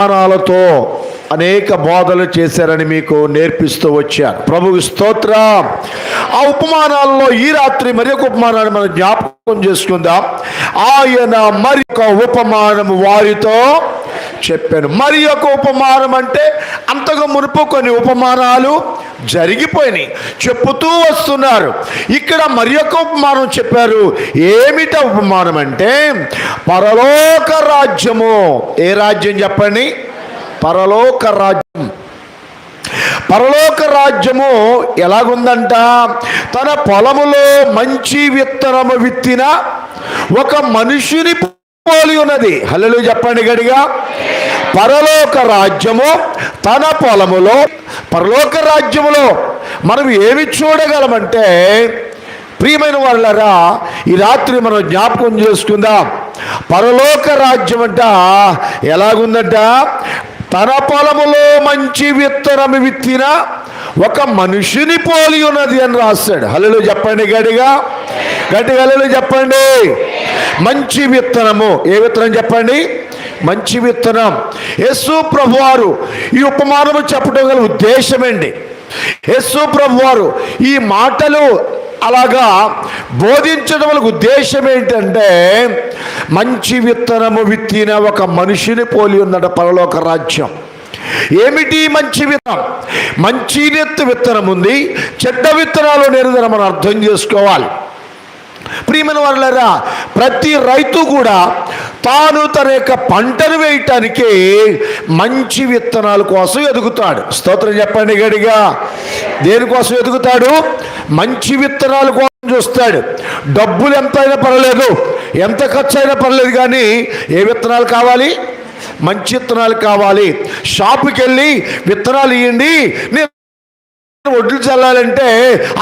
ఉపమానాలతో అనేక బోధలు చేశారని మీకు నేర్పిస్తూ వచ్చారు ప్రభువు స్తోత్ర. ఆ ఉపమానాల్లో ఈ రాత్రి మరి ఒక ఉపమానాన్ని మనం జ్ఞాపకం చేసుకుందాం. ఆయన మరి ఒక ఉపమానం వారితో చెప్పాను. మరి యొక్క ఉపమానం అంటే అంతకు మునుపు కొన్ని ఉపమానాలు జరిగిపోయినాయి. చెప్పుతూ వస్తున్నారు. ఇక్కడ మరి యొక్క ఉపమానం చెప్పారు. ఏమిట ఉపమానం అంటే పరలోక రాజ్యము. ఏ రాజ్యం చెప్పండి? పరలోక రాజ్యం. పరలోక రాజ్యము ఎలాగుందంట? తన పొలములో మంచి విత్తనము విత్తిన ఒక మనుషుని పోలి ఉన్నది. హల్లు చెప్పండి గడిగా పరలోక రాజ్యము తన పొలములో పరలోక రాజ్యములో మనం ఏమి చూడగలమంటే ప్రియమైన వాళ్ళరా ఈ రాత్రి మనం జ్ఞాపకం చేసుకుందాం. పరలోక రాజ్యం అంట ఎలాగుందంట? తన పొలములో మంచి విత్తనము విత్తిన ఒక మనిషిని పోలి ఉన్నది అని రాస్తాడు. హలలు చెప్పండి గడిగా గట్టి హలలు చెప్పండి. మంచి విత్తనము. ఏ విత్తనం చెప్పండి? మంచి విత్తనం. యేసు ప్రభువారు ఈ ఉపమానము చెప్పడం గల ఉద్దేశమేంటి యేసు ప్రభువారు ఈ మాటలు అలాగా బోధించడం వల్ల ఉద్దేశం ఏంటంటే మంచి విత్తనము విత్తిన ఒక మనిషిని పోలి ఉందట పరలోక రాజ్యం. ఏమిటి మంచి విత్తనం? మంచి నెత్తు విత్తనం ఉంది చెడ్డ విత్తనాలు నేరుదన మనం అర్థం చేసుకోవాలి. ప్రియమైన వాళ్ళరా ప్రతి రైతు కూడా తాను తన యొక్క పంటను వేయటానికి మంచి విత్తనాల కోసం ఎదుగుతాడు. స్తోత్రం చెప్పండి గడిగా దేనికోసం ఎదుగుతాడు? మంచి విత్తనాల కోసం చూస్తాడు. డబ్బులు ఎంత అయినా పర్లేదు ఎంత ఖర్చు అయినా పర్లేదు కానీ ఏ విత్తనాలు కావాలి? మంచి విత్తనాలు కావాలి. షాపుకి వెళ్ళి విత్తనాలు ఇవ్వండి నేను ఒడ్లు చల్లాలంటే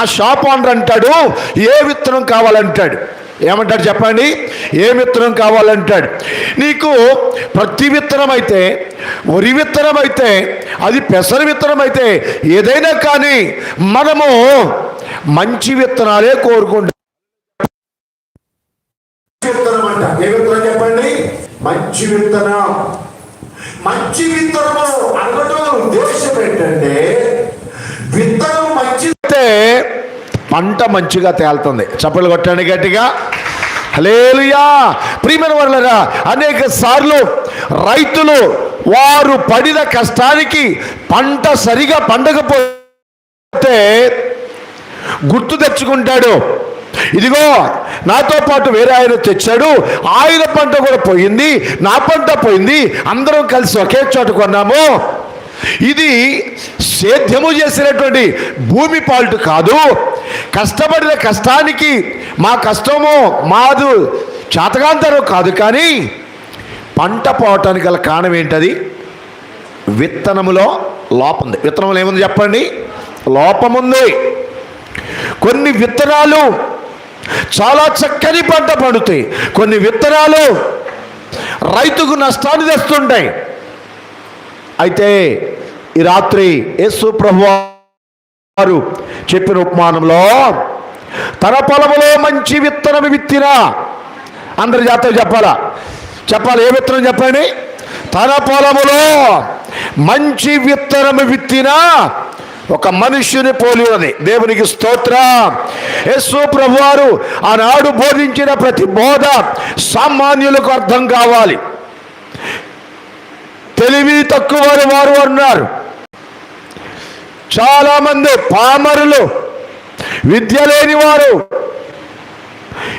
ఆ షాప్ ఓనర్ అంటాడు ఏ విత్తనం కావాలంటాడు? ఏమంటాడు చెప్పండి. ఏ విత్తనం కావాలంటాడు? నీకు ప్రతి విత్తనం అయితే వరి విత్తనం అయితే అది పెసర విత్తనం అయితే ఏదైనా కానీ మనము మంచి విత్తనాలే కోరుకుంటాం. విత్తనం అంట ఏ విత్తనం చెప్పండి? మంచి విత్తనం. మంచి విత్తనము అనగటం ఉద్దేశం ఏంటంటే విత్తనం మంచి పంట మంచిగా తేలుతుంది. చప్పలు కొట్టండి గట్టిగా. లేలుయా ప్రియమైన వాళ్ళరా అనేక సార్లు రైతులు వారు పడిన కష్టానికి పంట సరిగా పండకపోతే గుర్తు తెచ్చుకుంటాడు. ఇదిగో నాతో పాటు వేరే ఆయన తెచ్చాడు. ఆయన పంట కూడా పోయింది నా పంట పోయింది అందరం కలిసి ఒకే చోట కొన్నాము. ఇది సేద్యము చేసినటువంటి భూమి పాల్టు కాదు. కష్టపడిన కష్టానికి మా కష్టము మాదు చాతకాంతరం కాదు కానీ పంట పోవటానికి గల కారణం ఏంటది? విత్తనములో లోపం ఉంది విత్తనములో ఏముంది చెప్పండి? లోపముంది. కొన్ని విత్తనాలు చాలా చక్కని పంట పండుతాయి. కొన్ని విత్తనాలు రైతుకు నష్టాన్ని తెస్తుంటాయి. అయితే ఈ రాత్రి యేసు ప్రభు వారు చెప్పిన ఉపమానంలో తన పొలములో మంచి విత్తనం విత్తిన? అందరి జాతర చెప్పాలా? చెప్పాలి? ఏ విత్తనం చెప్పండి? తన పొలములో మంచి విత్తనము విత్తిన? ఒక మనుష్యుని పోలి ఉన్నది. దేవునికి స్తోత్ర. యేసు ప్రభువారు ఆనాడు బోధించిన ప్రతి బోధ సామాన్యులకు అర్థం కావాలి. తెలివి తక్కువ వారు అన్నారు. చాలామంది పామరులు విద్య లేని వారు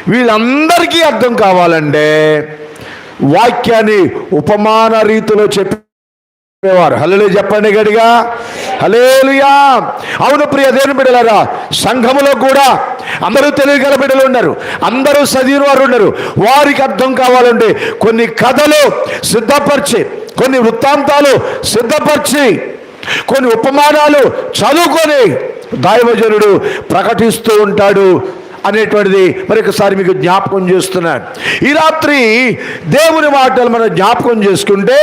వీళ్ళందరికీ అర్థం కావాలంటే వాక్యాన్ని ఉపమాన రీతిలో వారు హలో చెప్పండి గడిగా హలేలుయా అవును ప్రియ దేవుని బిడ్డలారా సంఘములో కూడా అందరూ తెలియగల బిడ్డలు ఉన్నారు. అందరూ చదివిన వారు ఉన్నారు. వారికి అర్థం కావాలంటే కొన్ని కథలు సిద్ధపరిచి కొన్ని వృత్తాంతాలు సిద్ధపరిచి కొన్ని ఉపమానాలు చదువుకొని దైవజనుడు ప్రకటిస్తూ ఉంటాడు అనేటువంటిది మరొకసారి మీకు జ్ఞాపకం చేస్తున్నాను. ఈ రాత్రి దేవుని మాటలు మనం జ్ఞాపకం చేసుకుంటే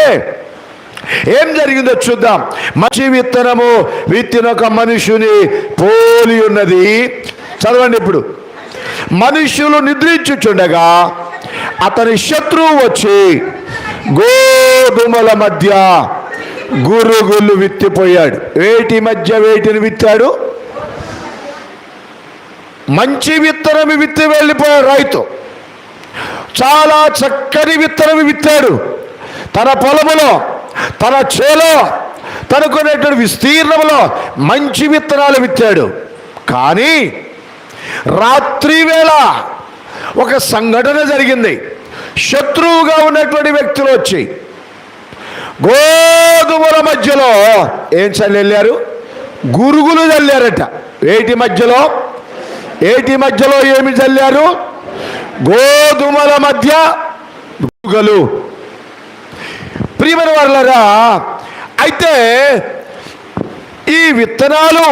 ఏం జరిగిందో చూద్దాం. మంచి విత్తనము విత్తిన ఒక మనుషుని పోలి ఉన్నది. చదవండి ఇప్పుడు. మనుషులు నిద్రించుచుండగా అతని శత్రువు వచ్చి గోధుమల మధ్య గురుగులు విత్తిపోయాడు. వేటి మధ్య వేటిని విత్తాడు? మంచి విత్తనం విత్తి వెళ్ళిపోయాడు రైతు. చాలా చక్కని విత్తనం విత్తాడు. తన పొలములో తన చేలో తనకునేటువంటి విస్తీర్ణంలో మంచి విత్తనాలు విత్తాడు. కానీ రాత్రి వేళ ఒక సంఘటన జరిగింది. శత్రువుగా ఉన్నటువంటి వ్యక్తులు వచ్చి గోధుమల మధ్యలో ఏం చల్లెళ్ళారు గురుగులు చల్లారట. ఏటి మధ్యలో? ఏటి మధ్యలో ఏమి చల్లారు? గోధుమల మధ్య గురుగలు. ప్రియమైన వారులరా అయితే ఈ విత్తనాలు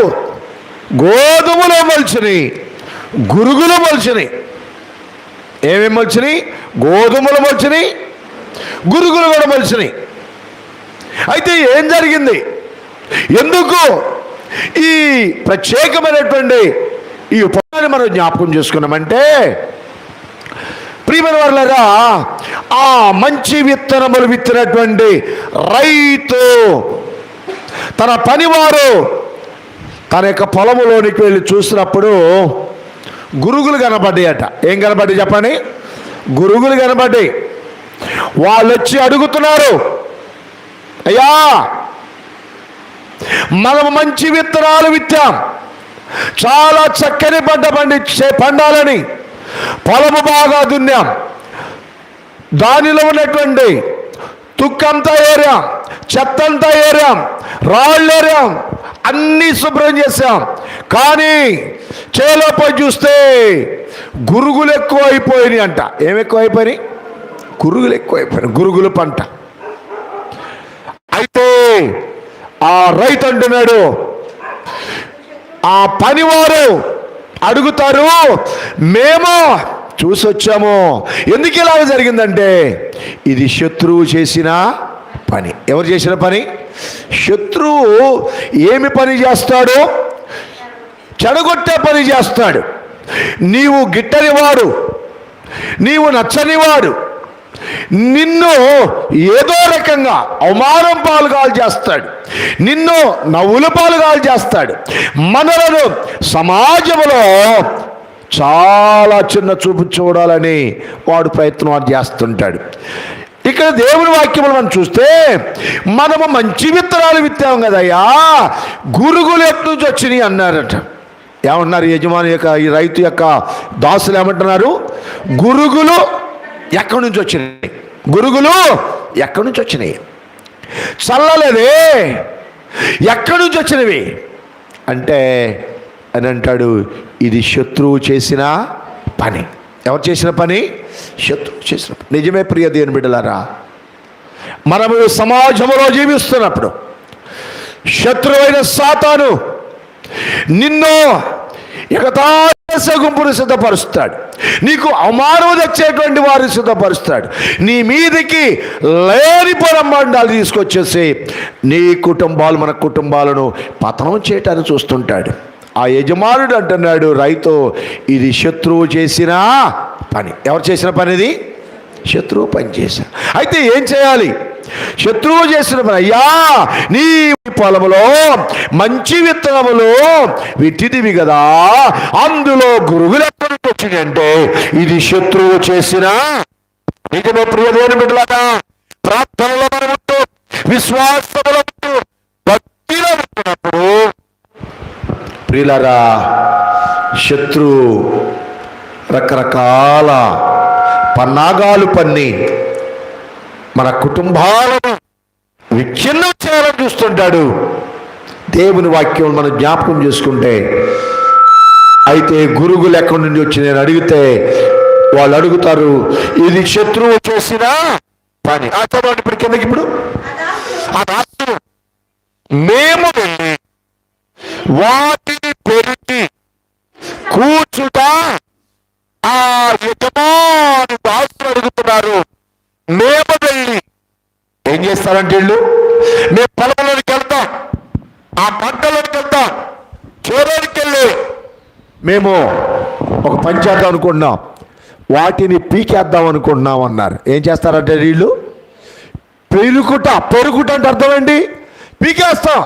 గోధుమలో మలిచినాయి గురుగులు మలిచినాయి. ఏమేమి మలిచినాయి? గోధుమలు మలిచినాయి గురుగులు కూడా మలిచినాయి. అయితే ఏం జరిగింది? ఎందుకు ఈ ప్రత్యేకమైనటువంటి ఈ ఉపమానాన్ని మనం జ్ఞాపకం చేసుకున్నామంటే ప్రియమైన వాళ్ళరా ఆ మంచి విత్తనములు విత్తినటువంటి రైతు తన పనివారు తన యొక్క పొలములోనికి వెళ్ళి చూసినప్పుడు గురుగులు కనబడ్డాయట. ఏం కనబడ్డాయి చెప్పండి? గురుగులు కనబడ్డాయి. వాళ్ళు వచ్చి అడుగుతున్నారు అయ్యా మనం మంచి విత్తనాలు విత్తాం. చాలా చక్కని పంట పండించే పండాలని పొలము బాగా దున్నాం. దానిలో ఉన్నటువంటి తుక్కంతా ఏరాం చెత్తంతా ఏరాం రాళ్ళు ఏరాం అన్నీ శుభ్రం చేశాం. కానీ చేలోపై చూస్తే గురుగులు ఎక్కువ అయిపోయినాయి అంట. ఏం ఎక్కువ అయిపోయినాయి? గురుగులు ఎక్కువ అయిపోయినాయి. గురుగుల పంట. అయితే ఆ రైతు అంటున్నాడు ఆ పనివారు అడుగుతారు. మేము చూసొచ్చాము. ఎందుకు ఇలా జరిగిందంటే ఇది శత్రువు చేసిన పని. ఎవరు చేసిన పని? శత్రువు ఏమి పని చేస్తాడు? చెడగొట్టే పని చేస్తాడు. నీవు గిట్టనివాడు. నీవు నచ్చనివాడు. నిన్ను ఏదో రకంగా అవమానం పాలుగాలు చేస్తాడు నిన్ను నవ్వుల పాలుగాలు చేస్తాడు మనలను సమాజంలో చాలా చిన్న చూపు చూడాలని వాడు ప్రయత్నం చేస్తుంటాడు. ఇక్కడ దేవుని వాక్యములు మనం చూస్తే మనము మంచి విత్తనాలు విత్తాం కదయ్యా. గురుగులు ఎటు నుంచి వచ్చినాయి అన్నారట. ఏమన్నారు యజమాని యొక్క ఈ రైతు యొక్క దాసులు ఏమంటున్నారు? గురుగులు ఎక్కడి నుంచి వచ్చినాయి? గురుగులు ఎక్కడి నుంచి వచ్చినాయి? చల్లలేదే. ఎక్కడి నుంచి వచ్చినవి? అంటే అని అంటాడు ఇది శత్రువు చేసిన పని. ఎవరు చేసిన పని? శత్రువు చేసిన పని. నిజమే ప్రియ దేవుని బిడ్డలారా మనము సమాజంలో జీవిస్తున్నప్పుడు శత్రువైన సాతాను నిన్ను ఎగతా గుంపును సిద్ధపరుస్తాడు. నీకు అవమానం తెచ్చేటువంటి వారిని సిద్ధపరుస్తాడు. నీ మీదకి లేని పొరంబండాలు తీసుకొచ్చేసి నీ కుటుంబాలు మన కుటుంబాలను పతనం చేయటాన్ని చూస్తుంటాడు. ఆ యజమానుడు అంటున్నాడు రైతు ఇది శత్రువు చేసిన పని. ఎవరు చేసిన పని ఇది? శత్రువు పని చేశారు అయితే ఏం చేయాలి? శత్రువు చేసిన అయ్యా నీ పొలములో మంచి విత్తనములు విట్టిదివి కదా అందులో గురుగులు వచ్చిందంటే ఇది శత్రువు చేసిన నిజమే ప్రియ దేవుని బిడ్డలారా. ప్రార్థనలో మనం విశ్వాసములో భక్తిలో ఉంటున్నప్పుడు ప్రియులరా శత్రు రకరకాల పన్నాగాలు పన్ని మన కుటుంబాలను విచ్ఛిన్నం చేయాలని చూస్తుంటాడు. దేవుని వాక్యం మనం జ్ఞాపకం చేసుకుంటే అయితే గురుగులు ఎక్కడి నుండి వచ్చి నేను అడిగితే వాళ్ళు అడుగుతారు ఇది శత్రువు చేసిన పని. చదవండి ఇప్పుడు కిందకి ఇప్పుడు. మేము వెళ్ళి వాటిని పెరిగి కూర్చుట ఆ యజమాని దాసులు అడుగుతున్నారు మేము వెళ్ళి ఏం చేస్తారంటే వీళ్ళు? మేము పొలంలోకి వెళ్తాం. ఆ పంటలోకి వెళ్తాం. చేలోనికి వెళ్ళి. మేము ఒక పని చేద్దాం అనుకుంటున్నాం. వాటిని పీకేద్దాం అనుకుంటున్నాం అన్నారు. ఏం చేస్తారంటే వీళ్ళు? పెరుగుట పెరుగుట అంటే అర్థం పీకేస్తాం.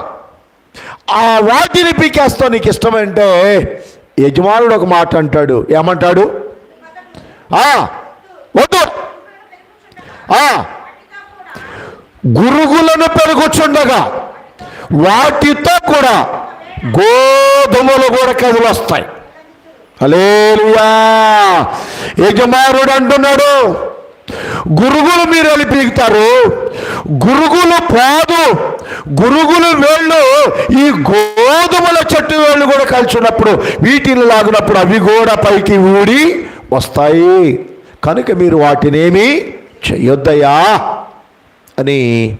ఆ వాటిని పీకేస్తాం. నీకు ఇష్టమంటే యజమానుడు ఒక మాట అంటాడు. ఏమంటాడు? వద్దు. గురుగులను పెరుగుచుండగా వాటితో కూడా గోధుమలు కూడా కదిలొస్తాయి. అలేలుయా యజమానుడు అంటున్నాడు గురుగులు మీరు వెళ్ళి పీకుతారు. గురుగులు పాదు గురుగులు వేళ్ళు ఈ గోధుమల చెట్టు వేళ్ళు కూడా కలిసినప్పుడు వీటిని లాగినప్పుడు అవి కూడా పైకి ఊడి వస్తాయి. కనుక మీరు వాటినేమి చెయ్యొద్దయ్యా. అని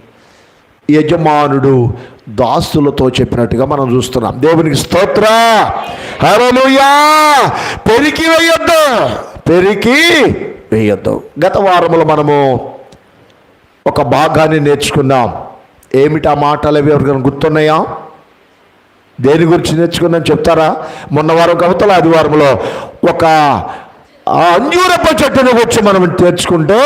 యజమానుడు దాస్తులతో చెప్పినట్టుగా మనం చూస్తున్నాం. దేవునికి స్తోత్ర. హరలుయా పెరికి వేయొద్దు. పెరికి వేయొద్దు. గత వారములో మనము ఒక భాగాన్ని నేర్చుకున్నాం. ఏమిటా మాటలు అవి ఎవరికైనా గుర్తున్నాయా? దేని గురించి నేర్చుకున్నాం చెప్తారా? మొన్న వారం కవితల ఆదివారంలో ఒక అంజూరప్ప చెట్టును చెట్టుని గురించి మనం నేర్చుకుంటే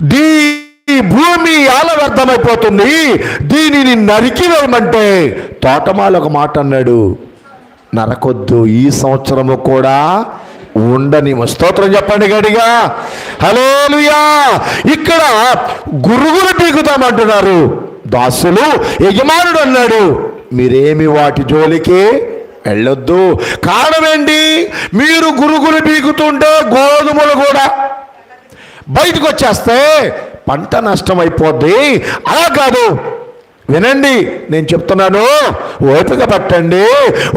దీ భూమి ఆలవ్యర్థమైపోతుంది దీనిని నరికి వేయమంటే తోటమాల ఒక మాట అన్నాడు. నరకొద్దు ఈ సంవత్సరము కూడా ఉండని స్తోత్రం చెప్పండి గడిగా హలోలుయా ఇక్కడ గురుగులు పీకుతామంటున్నారు. దాసులు యజమానుడు అన్నాడు మీరేమి వాటి జోలికి వెళ్ళొద్దు. కారణం మీరు గురుగులు పీకుతుంటే గోధుమలు కూడా బయటకు వచ్చేస్తే పంట నష్టం అయిపోద్ది అలా కాదు. వినండి నేను చెప్తున్నాను. ఓపిక పట్టండి.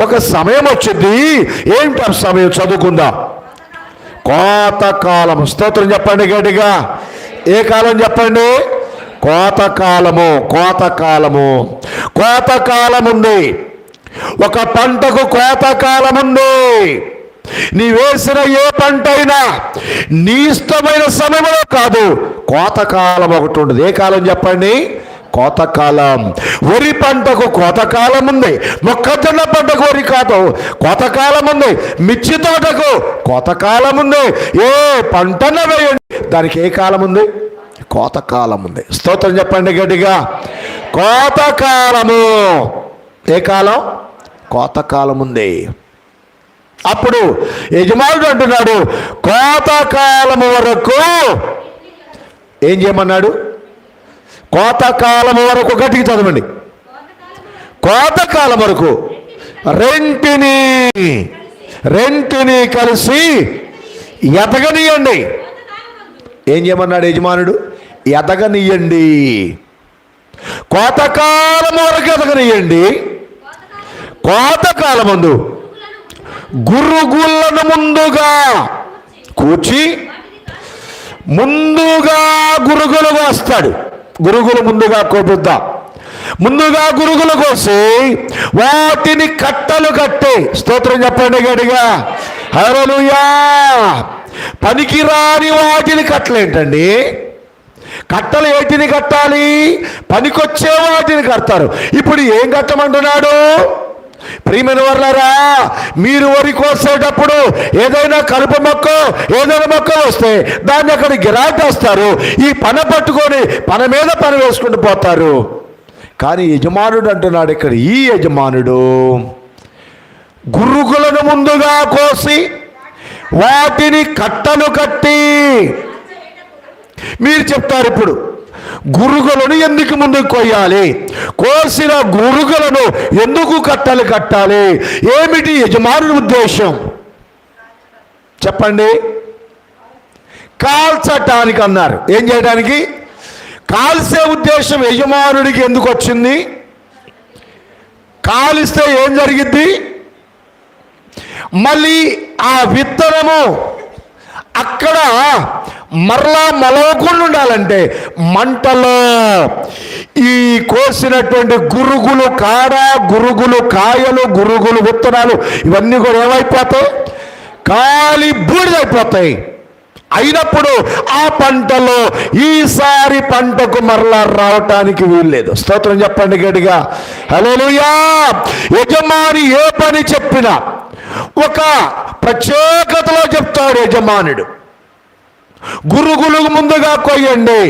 ఒక సమయం వచ్చింది. ఏంటి ఆ సమయం చదువుకుందాం. కోతకాలము. స్తోత్రం చెప్పండి గట్టిగా. ఏ కాలం చెప్పండి? కోతకాలము కోతకాలము. కోతకాలం ఉంది ఒక పంటకు కోతకాలం ఉంది నీ వేసిన ఏ పంట అయినా నీ ఇష్టమైన సమయంలో కాదు కోతకాలం ఒకటి ఉండదు. ఏ కాలం చెప్పండి? కోతకాలం. వరి పంటకు కోతకాలం ఉంది. మొక్కజొన్న పంటకు వరి కాదు. కోతకాలం ఉంది. మిర్చి తోటకు కోతకాలం ఉంది. ఏ పంటన వేయండి దానికి ఏ కాలం ఉంది? కోతకాలం ఉంది. స్తోత్రం చెప్పండి గట్టిగా. కోతకాలము. ఏ కాలం? కోతకాలం ఉంది. అప్పుడు యజమానుడు అంటున్నాడు కోతకాలము వరకు ఏం చేయమన్నాడు? కోతకాలం వరకు గట్టిగా చదవండి. కోతకాలం వరకు రెంటిని రెంటిని కలిసి ఎదగనీయండి. ఏం చేయమన్నాడు యజమానుడు? ఎదగనీయండి. కోతకాలం వరకు ఎదగనీయండి. కోతకాలమందు గురుగులను ముందుగా కూర్చి ముందుగా గురుగులు కోస్తాడు గురుగులు ముందుగా కోపిద్దాం. ముందుగా గురుగులు కోసి వాటిని కట్టలు కట్టి స్తోత్రం చెప్పండి గడిగా హరలుయా పనికిరాని వాటిని కట్టలేంటండి కట్టలు ఏటిని కట్టాలి? పనికొచ్చే వాటిని కడతారు. ఇప్పుడు ఏం కట్టమంటున్నాడు? ప్రియమైన వర్లరా మీరు వరి కోసేటప్పుడు ఏదైనా కలుపు మొక్క ఏదైనా మొక్క వస్తే దాన్ని అక్కడ గిరాటేస్తారు ఈ పన పట్టుకొని పన మీద పని వేసుకుంటూ పోతారు. కానీ యజమానుడు అంటున్నాడు ఇక్కడ ఈ యజమానుడు గురుగులను ముందుగా కోసి వాటిని కట్టలు కట్టి మీరు చెప్తారు ఇప్పుడు గురుగులను ఎందుకు ముందుకు కొయ్యాలి? కోసిన గురుగులను ఎందుకు కట్టలు కట్టాలి? ఏమిటి యజమానుడి ఉద్దేశం? చెప్పండి. కాల్చటానికి అన్నారు. ఏం చేయడానికి కాల్సే ఉద్దేశం యజమానుడికి ఎందుకు వచ్చింది? కాలిస్తే ఏం జరిగిద్ది? మళ్ళీ ఆ విత్తనము అక్కడ మరలా మలవకుండా ఉండాలంటే మంటలో ఈ కోసినటువంటి గురుగులు కాడ గురుగులు కాయలు గురుగులు విత్తనాలు ఇవన్నీ కూడా ఏమైపోతాయి? కాలి బూడిదైపోతాయి అయినప్పుడు ఆ పంటలో ఈసారి పంటకు మరలా రావటానికి వీల్లేదు స్తోత్రం చెప్పండి గడిగా హలో యజమాని ఏ పని చెప్పినా ఒక ప్రత్యేకతలో చెప్తాడు యజమానుడు. గురుగులు ముందుగా కొయ్యండి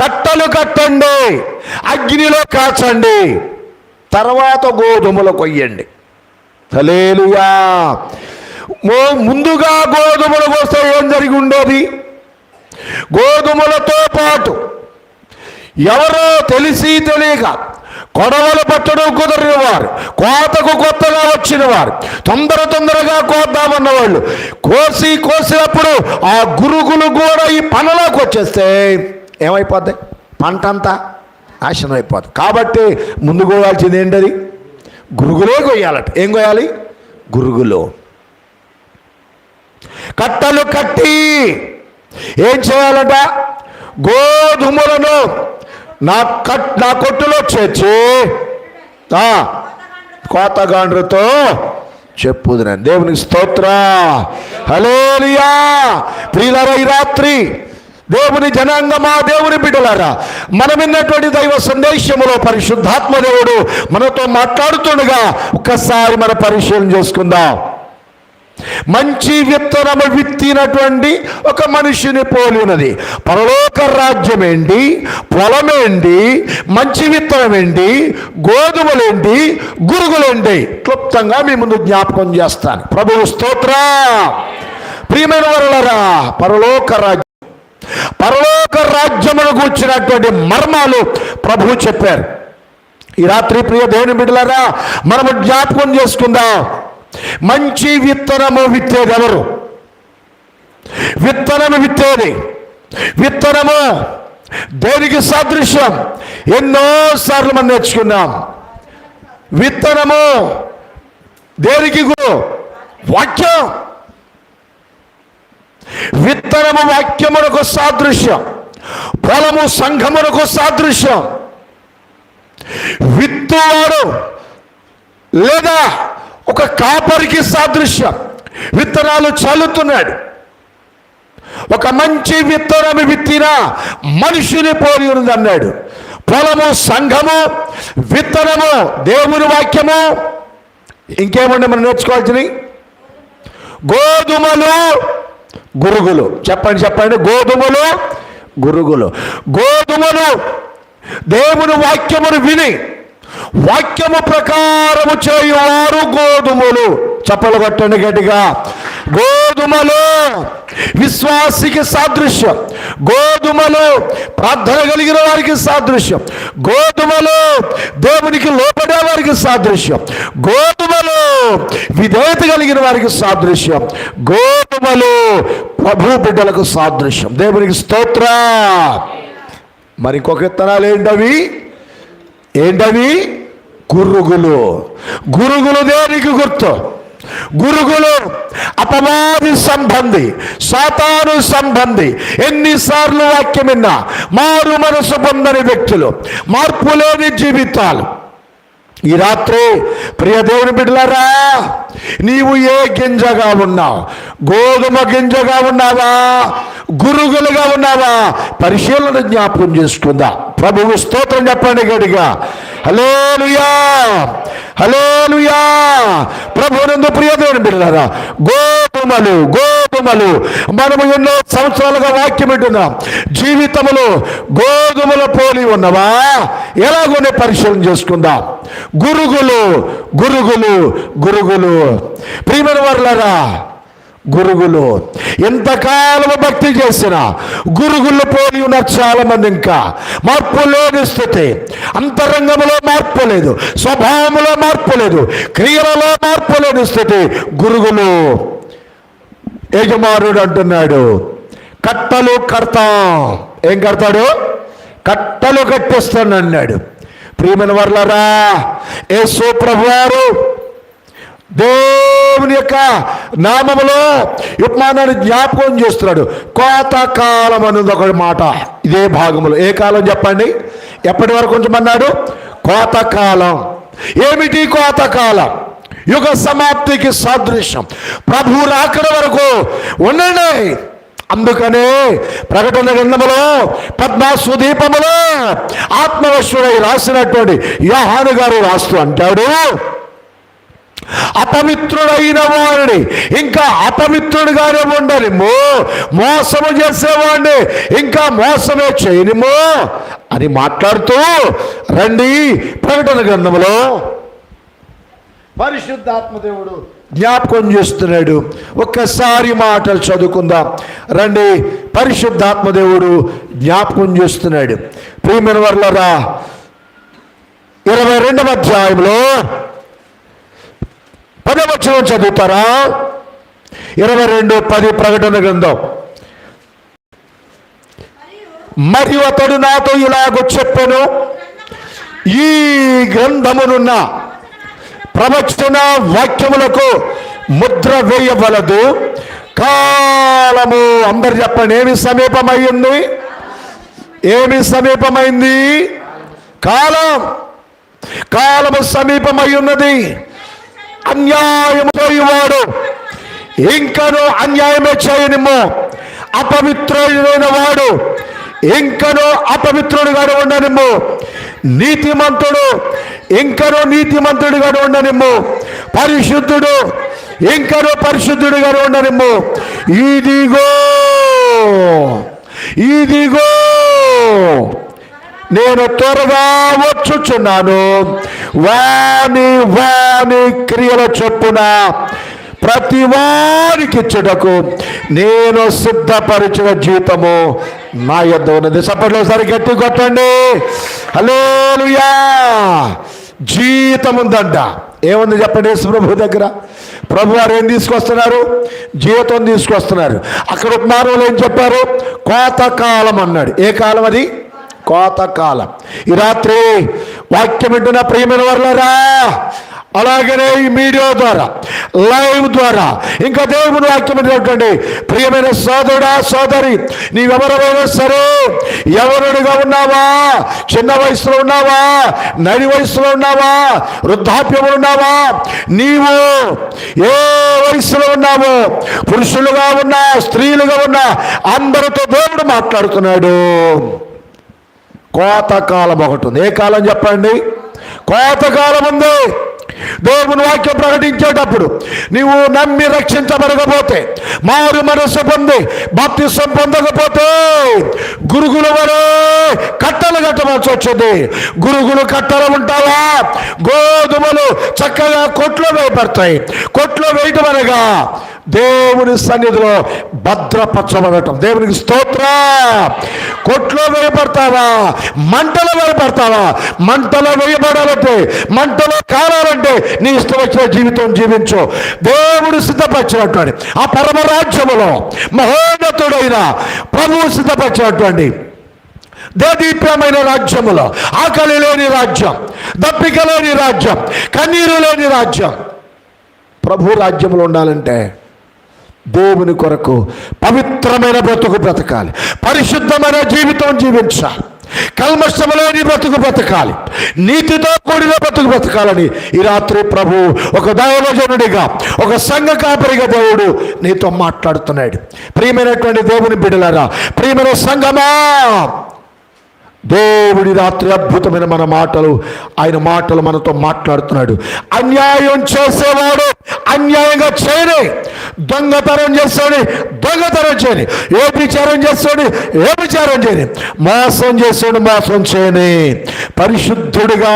కట్టలు కట్టండి అగ్నిలో కాచండి తర్వాత గోధుమలు కొయ్యండి. తలేలుయా ముందుగా గోధుమలు కోస్తే ఏం జరిగి ఉండేది గోధుమలతో పాటు ఎవరో తెలిసి తెలియక కొడవలు పట్టడం కుదరిన వారు కోతకు కొత్తగా వచ్చిన వారు తొందర తొందరగా కోద్దామన్న వాళ్ళు కోసి కోసినప్పుడు ఆ గురుగులు కూడా ఈ పనులోకి వచ్చేస్తే ఏమైపోద్ది? పంట అంతా నాశనం అయిపోద్ది కాబట్టి ముందు కోయాల్సింది ఏంటది? గురుగులే కొయ్యాలట. ఏం కొయ్యాలి? గురుగులు. కట్టలు కట్టి ఏం చేయాలట? గోధుమలను నా కట్ నా కొట్టులో చేర్చి. ఆ, కోతగాండ్రతో చెప్పుదిన దేవునికి స్తోత్ర. హలేలియా ప్రియులరా ఈ రాత్రి దేవుని జనాంగమా దేవుని బిడ్డలారా మనమిన్నటువంటి దైవ సందేశములో పరిశుద్ధాత్మ దేవుడు మనతో మాట్లాడుతుండగా ఒక్కసారి మన పరిశీలన చేసుకుందాం. మంచి విత్తనము విత్తినటువంటి ఒక మనిషిని పోలి ఉన్నది పరలోక రాజ్యం ఏంటి పొలమేంటి? మంచి విత్తనం ఏంటి గోధుమలేంటి? గురుగులేంటి? క్లుప్తంగా మీ ముందు జ్ఞాపకం చేస్తాను. ప్రభువు స్తోత్ర. ప్రియమైన వరలరా పరలోక రాజ్యం. పరలోక రాజ్యమును కూర్చున్నటువంటి మర్మాలు ప్రభువు చెప్పారు. ఈ రాత్రి ప్రియ దేవుని బిడ్డలారా మనము జ్ఞాపకం చేసుకుందాం. మంచి విత్తనము విత్తేది ఎవరు? విత్తనము విత్తేది. విత్తనము దేనికి సాదృశ్యం? ఎన్నోసార్లు మనం నేర్చుకున్నాం. విత్తనము దేనికి గురు? వాక్యం. విత్తనము వాక్యమునకు సాదృశ్యం. పొలము సంఘమునకు సాదృశ్యం. విత్తువాడు లేదా ఒక కాపరికి సాదృశ్యం. విత్తనాలు చల్లుతున్నాడు. ఒక మంచి విత్తనము విత్తిన మనిషిని పోలి ఉంది అన్నాడు. పొలము సంఘము విత్తనము దేవుని వాక్యము. ఇంకేమండి మనం నేర్చుకోవాల్సినవి? గోధుమలు గురుగులు. చెప్పండి చెప్పండి. గోధుమలు గురుగులు. గోధుమలు దేవుని వాక్యమును విని వాక్యము ప్రకారము చేయువారు గోధుమలు. చప్పలు కొట్టండి గట్టిగా. గోధుమలు విశ్వాసికి సాదృశ్యం. గోధుమలు ప్రార్థన కలిగిన వారికి సాదృశ్యం. గోధుమలు దేవునికి లోపడే వారికి సాదృశ్యం. గోధుమలు విధేయత కలిగిన వారికి సాదృశ్యం. గోధుమలు ప్రభు బిడ్డలకు సాదృశ్యం. దేవునికి స్తోత్ర. మరి ఇంకొక విత్తనాలు ఏంటవి? ఏంటవి గురుగులు. గురుగులు దేనికి గుర్తు? గురుగులు అపవాది సంబంధి సాతాను సంబంధి. ఎన్నిసార్లు వాక్యం విన్నా మారు మనసు పొందని వ్యక్తులు మార్పు లేని జీవితాలు. ఈ రాత్రి ప్రియ దేవుని బిడ్డలారా నీవు ఏ గింజగా ఉన్నావు? గోధుమ గింజగా ఉన్నావా? గురుగులుగా ఉన్నావా? పరిశీలన జ్ఞాపకం చేసుకుందా ప్రభువు స్తోత్రం చెప్పండి గడిగా హలోలుయా హలోలుయా ప్రభునందు ప్రియ దేవుని బిడ్డలారా గోధుమలు గోధుమలు. మనము ఎన్నో సంవత్సరాలుగా వాక్యం వింటున్నాం. జీవితంలో గోధుమల పోలి ఉన్నవా? ఎలాగోనే పరిశీలన చేసుకుందాం. గురుగులు గురుగులు గురుగులు. ప్రియమైన వర్లరా గురుగులు ఎంతకాలము భక్తి చేసిన గురుగులు పోలి ఉన్నారు చాలా మంది ఇంకా. మార్పు లేని స్థితి. అంతరంగంలో మార్పు లేదు. స్వభావంలో మార్పు లేదు. క్రియలలో మార్పు లేని స్థితి. గురుగులు యజమానుడు అంటున్నాడు కట్టలు కడతాం. ఏం కడతాడు? కట్టలు కట్టిస్తాను అన్నాడు ప్రియమైన వర్లరా యేసు గారు దేవుని యొక్క నామములో ఉపమానాన్ని జ్ఞాపకం చేస్తున్నాడు. కోత కాలం అనేది ఒక మాట. ఇదే భాగములో. ఏ కాలం చెప్పండి? ఎప్పటి వరకు ఉంచమన్నాడు? కోత కాలం. ఏమిటి కోత కాలం? యుగ సమాప్తికి సాదృశ్యం. ప్రభు రాకడ వరకు ఉండండి. అందుకనే ప్రకటన గ్రంథములో పద్మాసు దీపములో ఆత్మవశుడై రాసినటువంటి యోహాను గారు రాస్తూ అంటాడు. అపవిత్రుడైన వాడిని ఇంకా అపవిత్రుడుగానే ఉండనిమో మోసము చేసేవాడిని. ఇంకా మోసమే చేయనిమో అని మాట్లాడుతూ రండి ప్రకటన గ్రంథంలో పరిశుద్ధాత్మదేవుడు జ్ఞాపకం చేస్తున్నాడు. ఒక్కసారి మాటలు చదువుకుందాం. రండి పరిశుద్ధాత్మదేవుడు జ్ఞాపకం చేస్తున్నాడు. ప్రియమైన వర్లరా ఇరవై రెండవ అధ్యాయంలో పదవచనం చదువుతారా? ఇరవై రెండు పది ప్రకటన గ్రంథం. మరియు అతడు నాతో ఇలాగ చెప్పాను ఈ గ్రంథమునున్న ప్రవచన వాక్యములకు ముద్ర వేయవలదు. కాలము అందరు చెప్పండి ఏమి సమీపమైంది? ఏమి సమీపమైంది? కాలం కాలము సమీపమై ఉన్నది అన్యాయం పోయేవాడు ఇంకను అన్యాయమే చేయనిమో అపవిత్రుడైన వాడు ఇంకను అపవిత్రుడుగా ఉండనిమ్ము. నీతిమంతుడు ఇంకను నీతిమంతుడిగా ఉండనిమ్ము. పరిశుద్ధుడు ఇంకను పరిశుద్ధుడిగా ఉండనిమ్ము. ఇదిగో ఇదిగో. నేను త్వరగా వచ్చుచున్నాను. వాని వాని క్రియల చొప్పున ప్రతి వారికి ఇచ్చుటకు నేను సిద్ధపరిచిన జీతము నా యొద్ద ఉన్నది. సపట్లో సరి గట్టి కొట్టండి. హలోలుయా జీతం ఉందంట. ఏముంది చెప్పండి ప్రభు దగ్గర? ప్రభు వారు ఏం తీసుకొస్తున్నారు? జీతం తీసుకొస్తున్నారు. అక్కడ ఉపమానంలో ఏం చెప్పారు? కోత కాలం అన్నాడు. ఏ కాలం అది? కోతకాలం. ఈ రాత్రి వాక్యం వింటున్న ప్రియమైన వర్లరా అలాగనే ఈ మీడియా ద్వారా లైవ్ ద్వారా ఇంకా దేవుని వాక్యం ఏంటంటే ప్రియమైన సోదరుడా సోదరి నీవెవరైనా సరే ఎవరుడిగా ఉన్నావా? చిన్న వయసులో ఉన్నావా? నడి వయసులో ఉన్నావా? వృద్ధాప్యంలో ఉన్నావా? నీవు ఏ వయసులో ఉన్నావో? పురుషులుగా ఉన్నా స్త్రీలుగా ఉన్నా అందరితో దేవుడు మాట్లాడుతున్నాడు. కోతకాలం ఒకటి ఉంది. ఏ కాలం చెప్పండి? కోతకాలం ఉంది. దేవుని వాక్యం ప్రకటించేటప్పుడు నీవు నమ్మి రక్షించబడకపోతే మారు మనస్సు పొంది భక్తి పొందకపోతే గురుగుల వరే కట్టలు కట్టవలసి వచ్చింది. గురుగులు కట్టలు ఉంటావా? గోధుమలు చక్కగా కొట్లో వేయబడతాయి. కొట్లో వేయటం అనగా దేవుని సన్నిధిలో భద్రపరచబడటం. దేవునికి స్తోత్ర. కొట్లో వేయబడతావా మంటలో వేయబడతావా మంటలో వేయబడాలంటే మంటలో కాలాలంటే నీ ఇష్టం వచ్చిన జీవితం జీవించు. దేవుడు సిద్ధపరిచినటువంటి ఆ పరమ రాజ్యములో మహోన్నతుడైన ప్రభువు సిద్ధపరిచినటువంటి దేదీప్యమైన రాజ్యములో ఆకలి లేని రాజ్యం దప్పిక లేని రాజ్యం కన్నీరు లేని రాజ్యం. ప్రభు రాజ్యంలో ఉండాలంటే దేవుని కొరకు పవిత్రమైన బ్రతుకు బ్రతకాలి. పరిశుద్ధమైన జీవితం జీవించాలి. కల్మషములేని బ్రతుకు బ్రతకాలి. నీతితో కూడిన బ్రతుకు బ్రతకాలని ఈ రాత్రి ప్రభు ఒక దైవజనుడిగా ఒక సంఘ కాపరిగా దేవుడు నీతో మాట్లాడుతున్నాడు. ప్రియమైనటువంటి దేవుని బిడలరా ప్రియమైన సంఘమా దేవుడి రాత్రి అద్భుతమైన మన మాటలు. ఆయన మాటలు మనతో మాట్లాడుతున్నాడు. అన్యాయం చేసేవాడు అన్యాయంగా చేయని. దొంగతనం చేస్తాడు దొంగతనం చేయని. ఏ విచారం చేస్తాడు ఏ విచారం చేయని. మోసం చేస్తాడు మోసం చేయని. పరిశుద్ధుడిగా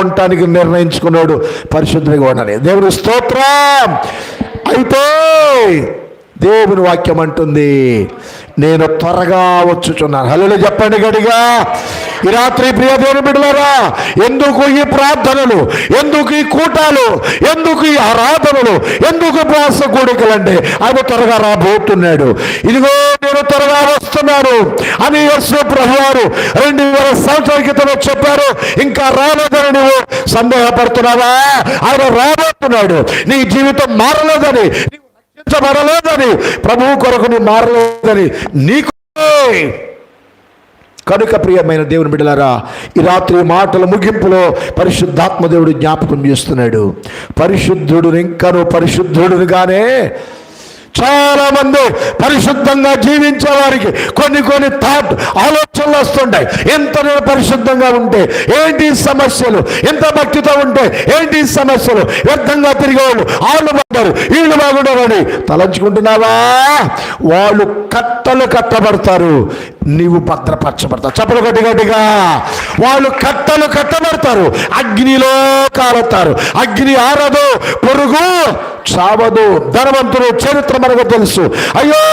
ఉండటానికి నిర్ణయించుకున్నాడు పరిశుద్ధుడిగా ఉండాలి. దేవుని స్తోత్రం. అయితే దేవుని వాక్యం అంటుంది నేను త్వరగా వచ్చుచున్నాను. హలో చెప్పండి గడిగా ఈ రాత్రి ప్రియ దేవుని బిడ్డలారా ఎందుకు ఈ ప్రార్థనలు ఎందుకు ఈ కూటాలు ఎందుకు ఈ ఆరాధనలు ఎందుకు ప్రాస కూడికలంటే ఆయన త్వరగా రాబోతున్నాడు. ఇదిగో నేను త్వరగా వస్తున్నాను అని యశ్వ ప్రభువారు రెండు వేల సంవత్సరాల క్రితం చెప్పారు. ఇంకా రాలేదని నువ్వు సందేహపడుతున్నావా? ఆయన రాబోతున్నాడు. నీ జీవితం మారలేదని రక్షించబడలేదని ప్రభువు కొరకు నీ మారలేదని నీకు కనుక ప్రియమైన దేవుని బిడ్డలారా ఈ రాత్రి మాటల ముగింపులో పరిశుద్ధాత్మ దేవుడు జ్ఞాపకం చేస్తున్నాడు. పరిశుద్ధుడు ఇంకను పరిశుద్ధుడుగానే చాలా మంది పరిశుద్ధంగా జీవించే వారికి కొన్ని కొన్ని థాట్ ఆలోచనలు వస్తుంటాయి. ఎంత నేను పరిశుద్ధంగా ఉంటే ఏంటి సమస్యలు? ఎంత భక్తితో ఉంటే ఏంటి సమస్యలు? వ్యర్థంగా తిరిగేవాళ్ళు వాళ్ళు బాగుంటారు వీళ్ళు బాగుంటారని తలంచుకుంటున్నావా? వాళ్ళు కట్టలు కట్టబడతారు. నీవు భద్రపరచబడతావు. చెప్పలు గట్టి గట్టిగా. వాళ్ళు కట్టలు కట్టబడతారు. అగ్నిలో కాలుతారు అగ్ని ఆరదు పొరుగు చావదు. ధనవంతుడు చరిత్ర మనకు తెలుసు. అయ్యో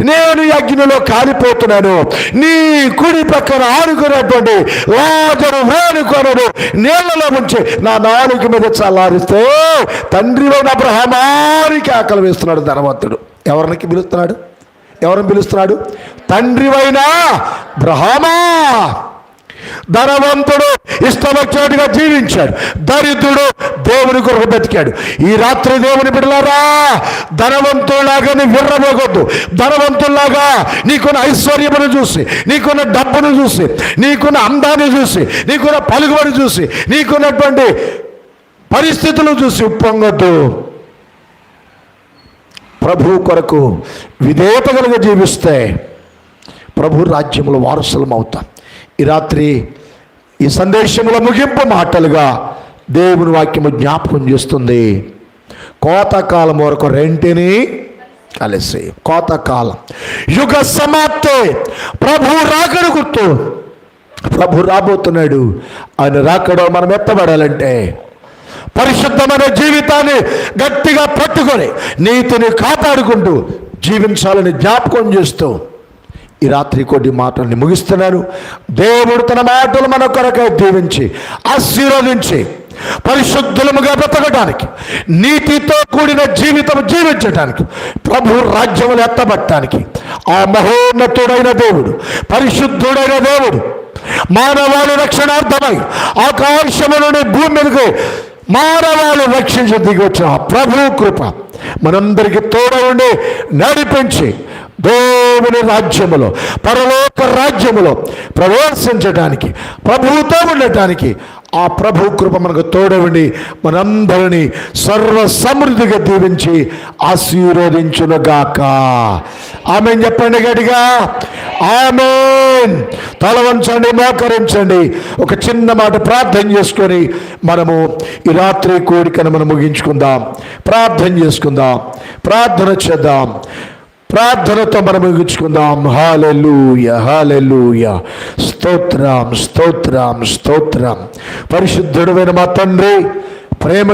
నేను ఈ అగ్నిలో కాలిపోతున్నాను. నీ కుడి పక్కన ఆనుకున్నటువంటి లాజరు వేణుకొనడు నీళ్ళలో ఉంచి నా నాలుగు మీద చల్లారిస్తే తండ్రిలో నా అబ్రహమానికి ఆకలి వేస్తున్నాడు ధనవంతుడు. ఎవరికి పిలుస్తున్నాడు? ఎవరిని పిలుస్తున్నాడు? తండ్రివైనా బ్రహ్మా ధనవంతుడు ఇష్టమొచ్చినట్టుగా జీవించాడు. దరిద్రుడు దేవుని కొరకు బతికాడు. ఈ రాత్రి దేవుని బిడ్డలారా ధనవంతులాగానే విర్రమోగొద్దు. ధనవంతుల్లాగా నీకున్న ఐశ్వర్యమును చూసి నీకున్న డబ్బును చూసి నీకున్న అందాన్ని చూసి నీకున్న పలుకుబడి చూసి నీకున్నటువంటి పరిస్థితులు చూసి ఉప్పొంగొద్దు. ప్రభు కొరకు విధేయత కలిగి జీవిస్తే ప్రభు రాజ్యంలో వారసులం అవుతాం ఈ రాత్రి ఈ సందేశంలో ముగింపు మాటలుగా దేవుని వాక్యము జ్ఞాపకం చేస్తుంది. కోతకాలం వరకు రెంటిని కలిసి కోతకాలం. యుగ సమాప్తే ప్రభు రాకడు గుర్తు. ప్రభు రాబోతున్నాడు. ఆయన రాకడో మనం ఎత్తబడాలంటే పరిశుద్ధమైన జీవితాన్ని గట్టిగా పట్టుకొని నీతిని కాపాడుకుంటూ జీవించాలని జ్ఞాపకం చేస్తూ ఈ రాత్రి కొద్ది మాటల్ని ముగిస్తున్నాను. దేవుడు తన మాటలు మన కొరకై దీవించి ఆశీర్వదించి పరిశుద్ధులముగా బ్రతకడానికి నీతితో కూడిన జీవితం జీవించడానికి ప్రభు రాజ్యములు ఎత్తబట్టడానికి ఆ మహోన్నతుడైన దేవుడు పరిశుద్ధుడైన దేవుడు మానవాళి రక్షణార్థమై ఆకాశము నుండి భూమి మీదకు మానవాళి రక్షించి దిగి వచ్చిన ప్రభు కృప మనందరికీ తోడ ఉండి నడిపించి దేవుని రాజ్యములో పరలోక రాజ్యములో ప్రవేశించడానికి ప్రభువుతో ఉండటానికి ఆ ప్రభు కృప మనకు తోడవండి. మనందరినీ సర్వ సమృద్ధిగా దీవించి ఆశీర్వదించునుగాక. ఆమె చెప్పండి గడిగా ఆమె తల వంచండి మోకరించండి. ఒక చిన్న మాట ప్రార్థన చేసుకొని మనము ఈ రాత్రి కోరికను మనం ముగించుకుందాం. ప్రార్థన చేసుకుందాం. ప్రార్థన చేద్దాం. ప్రార్థనతో మనం ముగించుకుందాం. హాలెలూయ హాలెలూయ స్తోత్రం స్తోత్రం స్తోత్రం. పరిశుద్ధుడమైన మా తండ్రి ప్రేమ